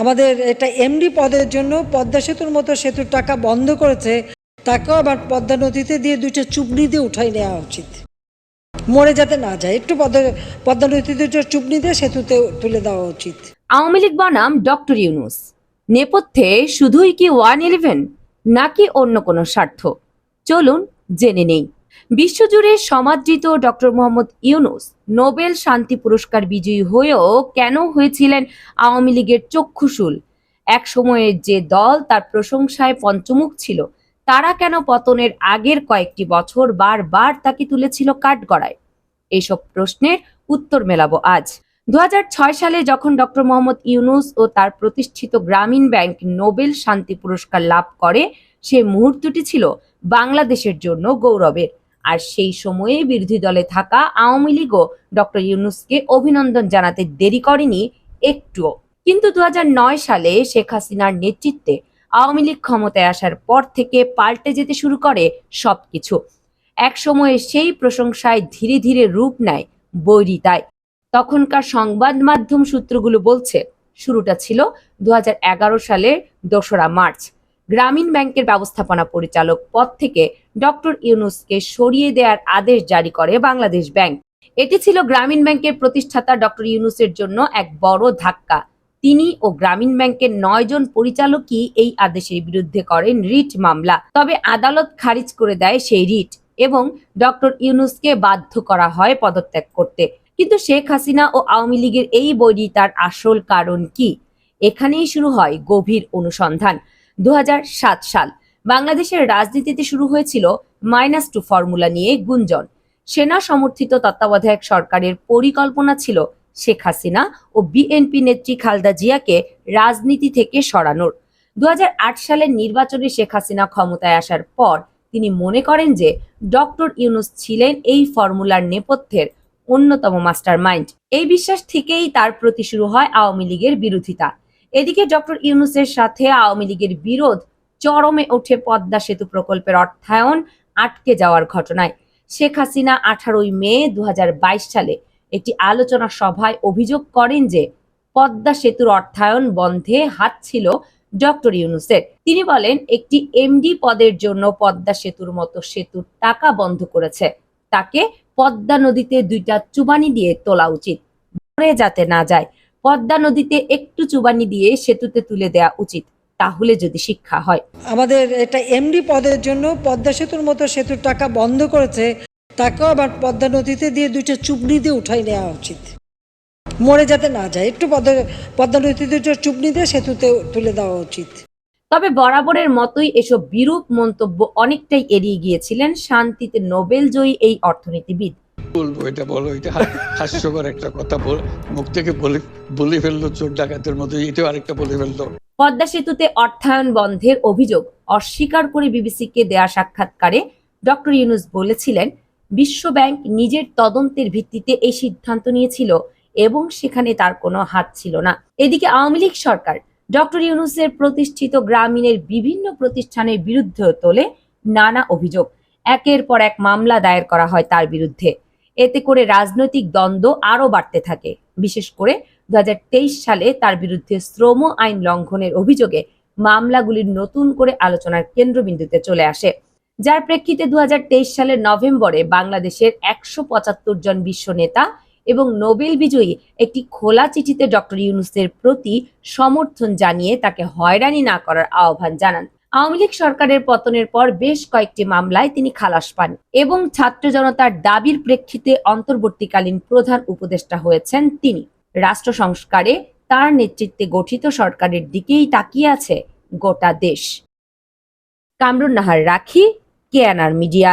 আমাদের এটা এমডি পদের জন্য পদ্মা সেতুর মতো সেতুর টাকা বন্ধ করেছে, তাকেও আবার পদ্মা নদীতে দিয়ে দুইটা চুবনি দিয়ে উঠাই নেওয়া উচিত। মরে যাতে না যায়, একটু পদ্মা পদ্মা নদীতে দুটো চুবনি দিয়ে সেতুতে তুলে দেওয়া উচিত। আওয়ামী লীগ বনাম ডক্টর ইউনুস। নেপথ্যে শুধুই কি ওয়ান ইলেভেন নাকি অন্য কোনো স্বার্থ? চলুন জেনে নেই। বিশ্বজুড়ে সমাদৃত ডক্টর মোহাম্মদ ইউনুস নোবেল শান্তি পুরস্কার বিজয়ী হয়েও কেন হয়েছিলেন আওয়ামী লীগের চক্ষুশূল? এক সময়ের যে দল তার প্রশংসায় পঞ্চমুখ ছিল, তারা কেন পতনের আগের কয়েকটি বছর বারবার তাকে তুলেছিল কাঠগড়ায়? এইসব প্রশ্নের উত্তর মেলাবো আজ। দু হাজার ছয় সালে যখন ডক্টর মোহাম্মদ ইউনুস ও তার প্রতিষ্ঠিত গ্রামীণ ব্যাংক নোবেল শান্তি পুরস্কার লাভ করে, সে মুহূর্তটি ছিল বাংলাদেশের জন্য গৌরবের। আর সেই সময়ে বিরোধী দলে থাকা আওয়ামী লীগও ডক্টর ইউনুসকে অভিনন্দন জানাতে দেরি করেনি একটুও। কিন্তু দু হাজার নয় সালে শেখ হাসিনার নেতৃত্বে আওয়ামী লীগ ক্ষমতায় আসার পর থেকে পাল্টে যেতে শুরু করে সবকিছু। এক সময়ে সেই প্রশংসায় ধীরে ধীরে রূপ নেয় বৈরিতায় তখনকার সংবাদ মাধ্যম সূত্রগুলো বলছে, শুরুটা ছিল দু হাজার এগারো সালের দোসরা মার্চ। গ্রামীণ ব্যাংকের ব্যবস্থাপনা পরিচালক পদ থেকে ডক্টর ইউনুসকে সরিয়ে দেওয়ার আদেশ জারি করে বাংলাদেশ ব্যাংক। এটি ছিল গ্রামীণ ব্যাংকের প্রতিষ্ঠাতা ডক্টর ইউনুসের জন্য এক বড় ধাক্কা। তিনি ও গ্রামীণ ব্যাংকের নয় জন পরিচালকই এই আদেশের বিরুদ্ধে করেন রিট মামলা। তবে আদালত খারিজ করে দেয় সেই রিট এবং ডক্টর ইউনুসকে বাধ্য করা হয় পদত্যাগ করতে। কিন্তু শেখ হাসিনা ও আওয়ামী লীগের এই বৈরিতার আসল কারণ কি? এখানেই শুরু হয় গভীর অনুসন্ধান। দু হাজার সাত সাল। বাংলাদেশের রাজনীতিতে শুরু হয়েছিল মাইনাস টু ফর্মুলা নিয়ে গুঞ্জন। সেনা সমর্থিত তত্ত্বাবধায়ক সরকারের পরিকল্পনা ছিল শেখ হাসিনা ও বিএনপি নেত্রী খালদা জিয়াকে রাজনীতি থেকে সরানোর। দু হাজার আট সালের নির্বাচনে শেখ হাসিনা ক্ষমতায় আসার পর তিনি মনে করেন যে ডক্টর ইউনুস ছিলেন এই ফর্মুলার নেপথ্যের অন্যতম মাস্টার মাইন্ড এই বিশ্বাস থেকেই তার প্রতি শুরু হয় আওয়ামী লীগের বিরোধিতা। এদিকে ডক্টর ইউনুসের সাথে আওয়ামী লীগের বিরোধ চরমে ওঠে পদ্মা সেতু প্রকল্পের অর্থায়ন, আটকে যাওয়ার ঘটনায়। শেখ হাসিনা আঠারোই মে দু হাজার বাইশ সালে একটি আলোচনা সভায় অভিযোগ করেন যে পদ্মা সেতুর অর্থায়ন বন্ধে হাত ছিল ডক্টর ইউনুসের। তিনি বলেন, একটি এমডি পদের জন্য পদ্মা সেতুর মতো সেতুর টাকা বন্ধ করেছে। তাকে পদ্মা নদীতে দুইটা চুবানি দিয়ে তোলা উচিত। যাতে না যায়। পদ্মা নদীতে একটু চুবানি দিয়ে সেতুতে তুলে দেওয়া উচিত তাহলে যদি শিক্ষা হয়। আমাদের এটা এমডি পদের জন্য পদ্মা সেতুর মতো সেতুর টাকা বন্ধ করেছে তাকেও আবার পদ্মা নদীতে দিয়ে দুইটা চুবনি দিয়ে উঠাই নেওয়া উচিত। মরে যাতে না যায় একটু পদ্মা পদ্মা নদীতে দুটো চুবনি দিয়ে সেতুতে তুলে দেওয়া উচিত। তবে বরাবরের মতোই এসব বিরূপ মন্তব্য অনেকটাই এড়িয়ে গিয়েছিলেন শান্তিতে নোবেল জয়ী এই অর্থনীতিবিদ। বলব, এটা বলো, এটা হাস্যকর একটা কথা বল- মুখ থেকে বলে বলে ফেলল চোর ডাকাতের মতো এটাও আরেকটা বলে ফেলল। পদ্মা সেতুতে অর্থায়ন বন্ধের অভিযোগ অস্বীকার করে দেয়া সাক্ষাৎকারে ডক্টর ইউনুস বলেছিলেন, বিশ্ব ব্যাংক নিজের তদন্তের ভিত্তিতে এই সিদ্ধান্ত নিয়েছিল এবং সেখানে তার কোনো হাত ছিল না। এদিকে আওয়ামী লীগ সরকার ডক্টর ইউনুসের প্রতিষ্ঠিত গ্রামীণের বিভিন্ন প্রতিষ্ঠানের বিরুদ্ধে তোলে নানা অভিযোগ। একের পর এক মামলা দায়ের করা হয় তার বিরুদ্ধে। এতে করে রাজনৈতিক দ্বন্দ্ব আরও বাড়তে থাকে। বিশেষ করে দুহাজার তেইশ সালে তার বিরুদ্ধে শ্রম আইন লঙ্ঘনের অভিযোগে মামলাগুলির নতুন করে আলোচনার কেন্দ্রবিন্দুতে চলে আসে। যার প্রেক্ষিতে দু হাজার তেইশ সালের নভেম্বরে বাংলাদেশের একশো পঁচাত্তর জন বিশ্ব নেতা এবং নোবেল বিজয়ী একটি খোলা চিঠিতে ডক্টর ইউনুসের প্রতি সমর্থন জানিয়ে তাকে হয়রানি না করার আহ্বান জানান। আওয়ামী লীগ সরকারের পতনের পর বেশ কয়েকটি মামলায় তিনি খালাস পান এবং ছাত্র জনতার দাবির প্রেক্ষিতে অন্তর্বর্তীকালীন প্রধান উপদেষ্টা হয়েছেন তিনি। রাষ্ট্র সংস্কারে তার নেতৃত্বে গঠিত সরকারের দিকেই তাকিয়ে আছে গোটা দেশ। কামরুন নাহার রাখি কেয়ানার মিডিয়া।